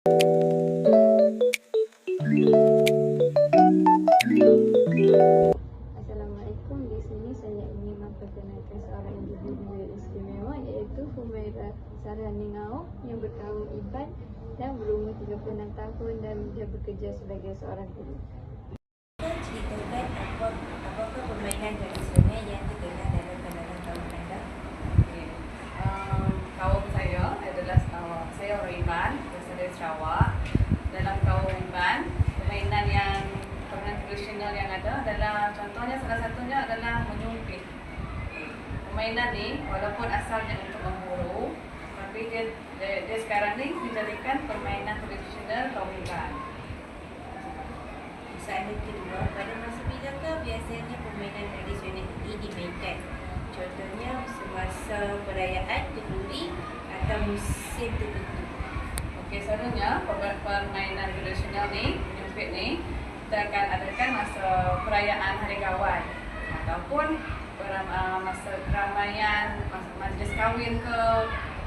Assalamualaikum. Di sini saya ingin memperkenalkan seorang individu yang istimewa iaitu Humaira Sarhaningau yang bertahun Iban dan berumur 36 tahun dan dia bekerja sebagai seorang guru. ceritakan apa apakah permainan tradisional yang terkenal dalam kalangan kaum anda? Okey. Um, kaum saya adalah uh, saya orang Iban, berasal dari Sarawak. Dalam kaum Iban, permainan yang permainan tradisional yang ada adalah contohnya salah satunya adalah menyumpit. Permainan ni walaupun asalnya untuk memburu, tapi dia, dia, dia sekarang ni dijadikan permainan tradisional kaum Iban. Soalan kedua, pada masa bilakah biasanya permainan tradisional ini dimainkan? Contohnya semasa perayaan kenduri atau musim tertentu. Okey, selalunya per- permainan tradisional ni, menyumpit ni, kita akan adakan masa perayaan Hari Kawan ataupun uh, masa keramaian, masa majlis kahwin ke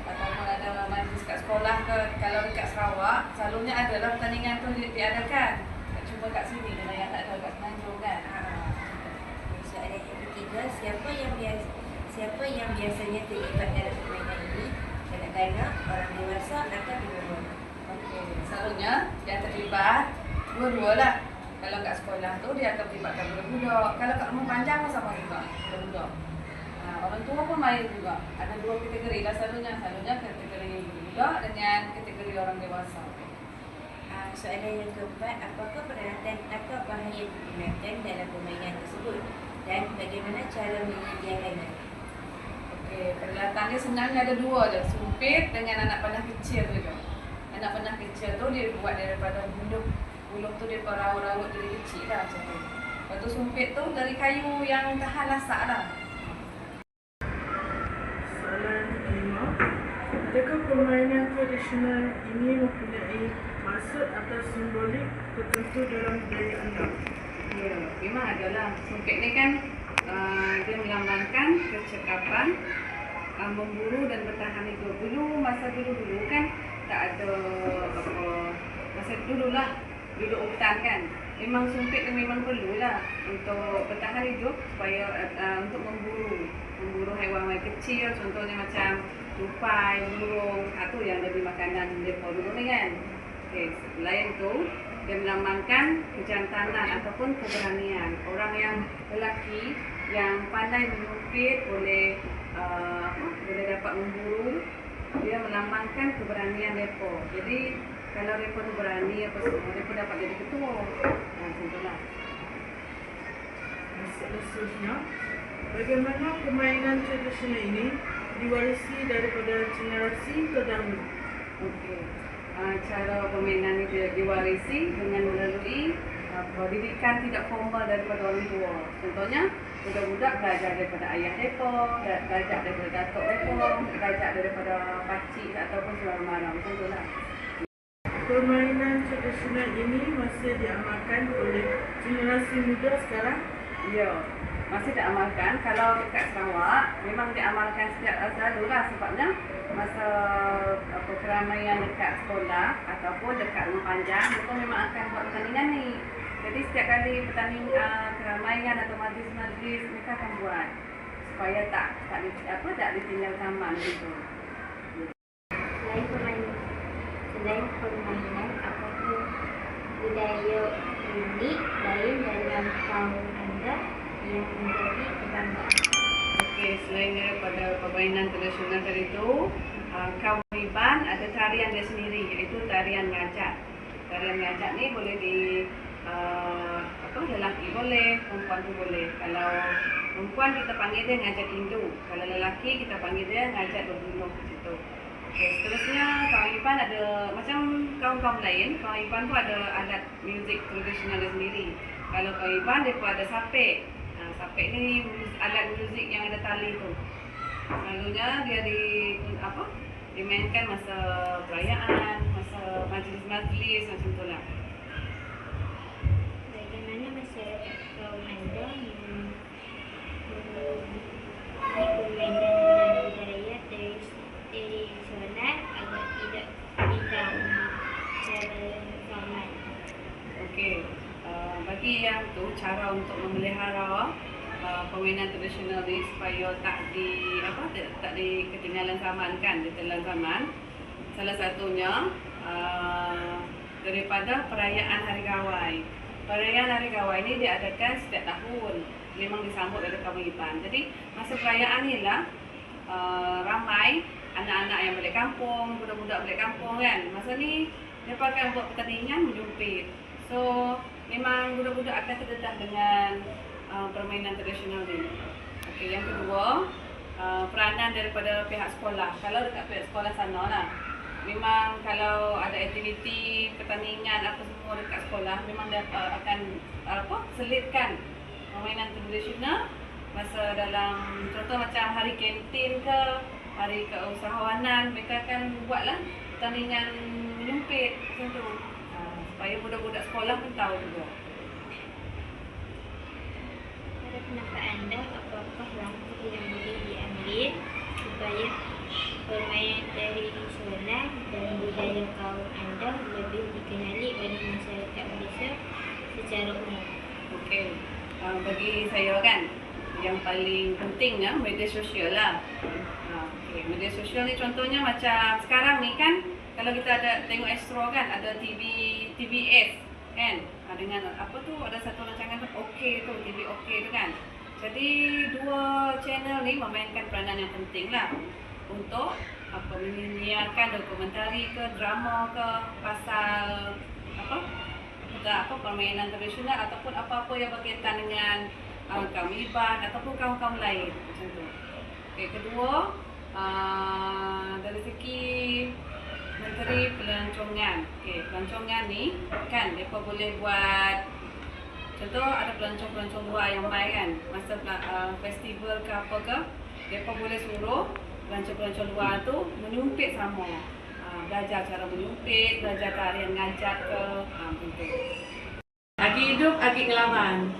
ataupun ada majlis kat sekolah ke. Kalau dekat Sarawak, selalunya adalah pertandingan tu di- diadakan. Tak cuma kat sini, dengan yang tak ada kat Semenanjung kan. Ah, Soalan yang ketiga, siapa yang biasa siapa yang biasanya terlibat dalam permainan ini? Kanak-kanak, orang dewasa atau dua-dua? Okey, selalunya yang terlibat dua-dua lah. Kalau kat sekolah tu dia akan melibatkan budak-budak. Kalau kat rumah panjang pun sama juga budak-budak. Ha, orang tua pun main juga. Ada dua kategori lah selalunya. Selalunya kategori budak dengan kategori orang dewasa. Ah, soalan yang keempat, apakah peralatan atau bahan yang dalam permainan tersebut? Dan bagaimana cara menyediakannya? Okey, peralatan dia sebenarnya ada dua je. Sumpit dengan anak panah kecil tu je. Anak panah kecil tu dia buat daripada buluh. Buluh tu dia raut-raut jadi kecil lah macam tu. Lepas tu sumpit tu dari kayu yang tahan lasak lah. Soalan kelima, adakah permainan tradisional ini mempunyai maksud atau simbolik tertentu dalam budaya anda? Ya, memang adalah. Sumpit ni kan uh, dia melambangkan kecekapan uh, memburu dan bertahan hidup. Dulu masa dulu-dulu kan tak ada apa masa dulu lah duduk hutan kan. Memang sumpit memang perlulah untuk bertahan hidup supaya uh, untuk memburu memburu haiwan-haiwan kecil contohnya macam tupai, burung, itu yang jadi makanan mereka dulu ni kan. Okey, selain tu dia melambangkan kejantanan ataupun keberanian. Orang yang lelaki yang pandai menyupit boleh uh, apa, boleh dapat memburu dia melambangkan keberanian mereka. Jadi kalau mereka tu berani apa semua, mereka dapat jadi ketua. Ha, contohlah. Seterusnya, bagaimana permainan tradisional ini diwarisi daripada generasi ke dahulu? Okey. Uh, cara permainan ini diwarisi dengan melalui uh, pendidikan tidak formal daripada orang tua. Contohnya, budak-budak belajar daripada ayah mereka, belajar daripada datuk mereka, belajar daripada pakcik ataupun saudara mara. Macam tu lah. Permainan tradisional ini masih diamalkan oleh generasi muda sekarang? Ya, masih tak amalkan. Kalau dekat Sarawak, memang diamalkan setiap selalu lah sebabnya masa apa, keramaian dekat sekolah ataupun dekat rumah panjang, mereka memang akan buat pertandingan ni. Jadi setiap kali pertandingan uh, keramaian atau majlis-majlis, mereka akan buat supaya tak tak di, apa tak ditinggal zaman gitu. Selain permainan, selain permainan, apakah budaya unik lain dalam kaum anda yang menjadi kebanggaan? Okey, selain daripada permainan tradisional tadi tu, uh, kaum Iban ada tarian dia sendiri iaitu tarian ngajak. Tarian ngajak ni boleh di uh, apa lelaki boleh, perempuan tu boleh. Kalau perempuan kita panggil dia ngajak Hindu. Kalau lelaki kita panggil dia ngajak berbuluh macam tu. Okey, seterusnya kaum Iban ada macam kaum-kaum lain, kaum Iban tu ada alat muzik tradisional dia sendiri. Kalau kaum Iban dia pun ada sapek. Ha, sapek ni alat muzik yang ada tali tu. Selalunya dia di apa? Dimainkan masa perayaan, masa majlis-majlis macam tu lah. Bagaimana masyarakat kaum anda mem- memiliki permainan dan budaya tradis- tradisional agar tidak hilang Okey. Uh, bagi yang tu cara untuk memelihara uh, permainan tradisional ni supaya tak di apa tak, tak di ketinggalan zaman kan, ditelan zaman. Salah satunya uh, daripada perayaan Hari Gawai. Perayaan Hari Gawai ni diadakan setiap tahun. Memang disambut oleh kaum Iban. Jadi masa perayaan ni lah uh, ramai anak-anak yang balik kampung, budak-budak balik kampung kan. Masa ni mereka akan buat pertandingan menjumpit. So memang budak-budak akan terdedah dengan uh, permainan tradisional ni. Okey, yang kedua, uh, peranan daripada pihak sekolah. Kalau dekat pihak sekolah sana lah. Memang kalau ada aktiviti pertandingan apa semua dekat sekolah memang dia uh, akan apa selitkan permainan tradisional masa dalam contoh macam hari kantin ke hari keusahawanan mereka akan buatlah pertandingan menyempit macam tu supaya budak-budak sekolah pun tahu juga Pada pendapat anda, apakah langkah yang boleh diambil supaya permainan tradisional dan budaya kaum anda lebih dikenali oleh masyarakat Malaysia secara umum? Okey. Uh, bagi saya kan yang paling pentingnya media sosial lah. Okay. Media sosial ni contohnya macam sekarang ni kan kalau kita ada tengok Astro kan ada TV TVS kan uh, dengan apa tu ada satu rancangan tu okey tu TV okey tu kan. Jadi dua channel ni memainkan peranan yang penting lah untuk apa menyiarkan dokumentari ke drama ke pasal apa kita apa permainan tradisional ataupun apa-apa yang berkaitan dengan uh, kaum Iban ataupun kaum-kaum lain macam tu. Okey, kedua uh, dari segi menteri pelancongan. Okey, pelancongan ni kan depa boleh buat contoh ada pelancong-pelancong luar yang mai kan masa uh, festival ke apa ke depa boleh suruh pelancong-pelancong luar tu menyumpit sama. Uh, belajar cara menyumpit, belajar tarian ngajak ke, uh, macam tu. Agi hidup, agi kelaman.